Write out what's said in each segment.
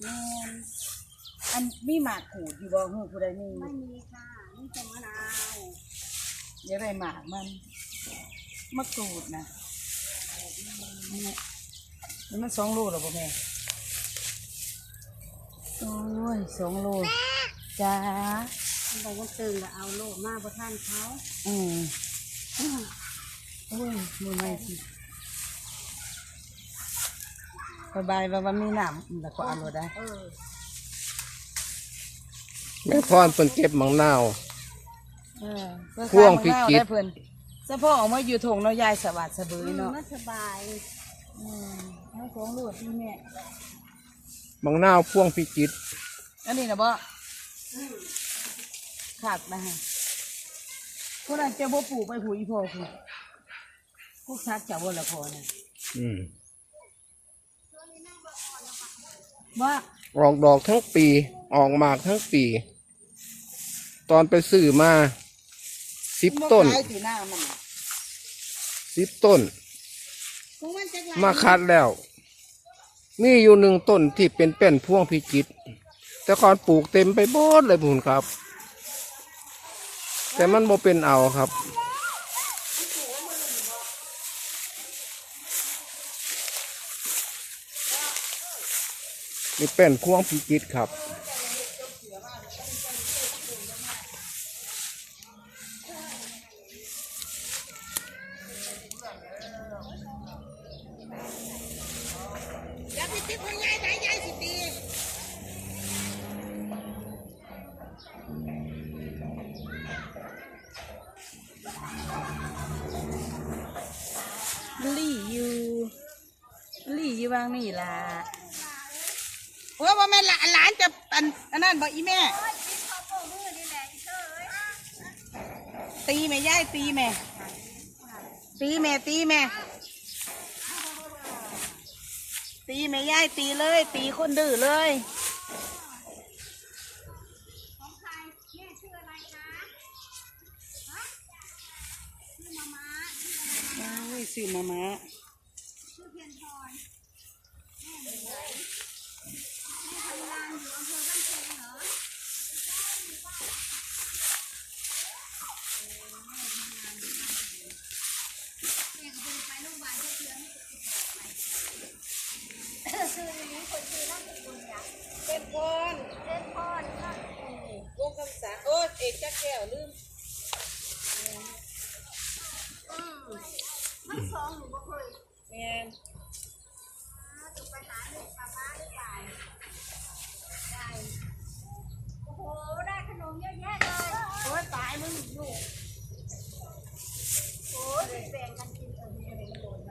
แม่นอันมีหมากขูดอยู่บ่ฮู้ผู้ใดมีไม่มีค่ะนี่จะมะนาวอย่าได้หมากมันมะกรูดนะเนี่ยนี่มันสองโลหรอบ่แม่โอ้ยสองโลจ้ามันบอกว่าตื่นแล้วเอาโลกมาประท่านเขาอืมโอ้ยมือไม่สิ สบายว่ามันมีน้ำแล้วก็เอารถได้เออแม่พรเพิ่นเก็บมังนาว เออเพื่อพ่วงข้าพิมะนาวจิตรได้เพิ่นเฉพาะออกมาอยู่ถงเนาะยายสวัสดิ์สะเบือเนาะมันสบายอืมให้ของโลดที่แม่มังนาวพ่วงพิจิตรอันนี้นะบ่ขาดนะฮะพวกนั้นจะบ่ปลูกไปผูอีพ่อคุณพวกซักจะบ่ละพอนะอืม ว่าออกดอกทั้งปี ออกหมากทั้งปี ตอนไปซื้อมาสิบต้นขายสีหน้ามันน่ะสิบต้นของมันจะมาคัดแล้ว มีอยู่หนึ่งต้นที่เป็นเป็นพ่วงพิจิตรแต่ก่อนปลูกเต็มไปหมดเลยพุ่นครับ แต่มันบ่เป็นเอาครับ นี่เป็นพ่วงพิจิตครับ อย่าไปติดคนยายไหนยายสิตีลี่อยู่ลี่อยู่วางนี่ล่ะ โอ้ว่าแม่หลานจะอันอันนั้นบอกอีแม่ตีแม่ย่ายตีแม่ตีแม่ตีแม่ตีแม่ย่ายตีเลย ตีคนดื้อเลยโอ้ยซื้อมามาชื่อเป็นพร เป็นพรวงคำสาโอ้เอกจักแก้วลืมมันสองหนูบ่เคยแม่นถูกไปหาเด็กป้าป้าหรือเปล่าได้โอ้โห ได้ขนมเยอะแยะเลย โอ้ยตายมึงอยู่ โอ้ยแบ่งกันกินเออเนี่ยเดี๋ยวมันโดนไป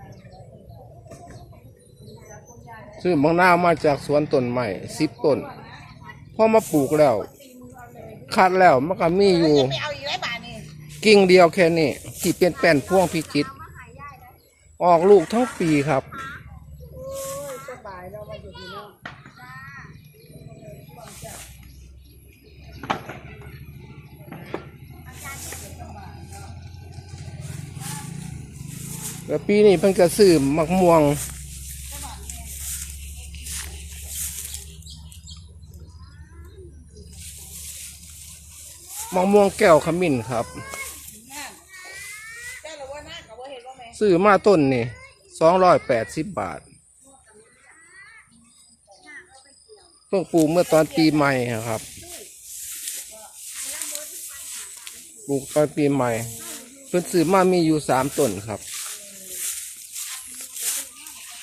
ซื้อมังนาวมาจากสวนต้นใหม่สิบต้นพอมาปลูกแล้วคัดแล้วมันก็มีอยู่ กิ่งเดียวแค่นี้ที่เป็นแป้นพ่วงพิจิต ออกลูกทั้งปีครับแล้วปีนี้เพิ่นก็ซื้อมักม่วง มักม่วงแก้วขมิ้นครับ ซื้อมาต้นนี่สองร้อยแปดสิบบาทเพิ่งปลูกเมื่อตอนปีใหม่ครับ ปลูกตอนปีใหม่เพิ่นซื้อมามีอยู่สามต้นครับ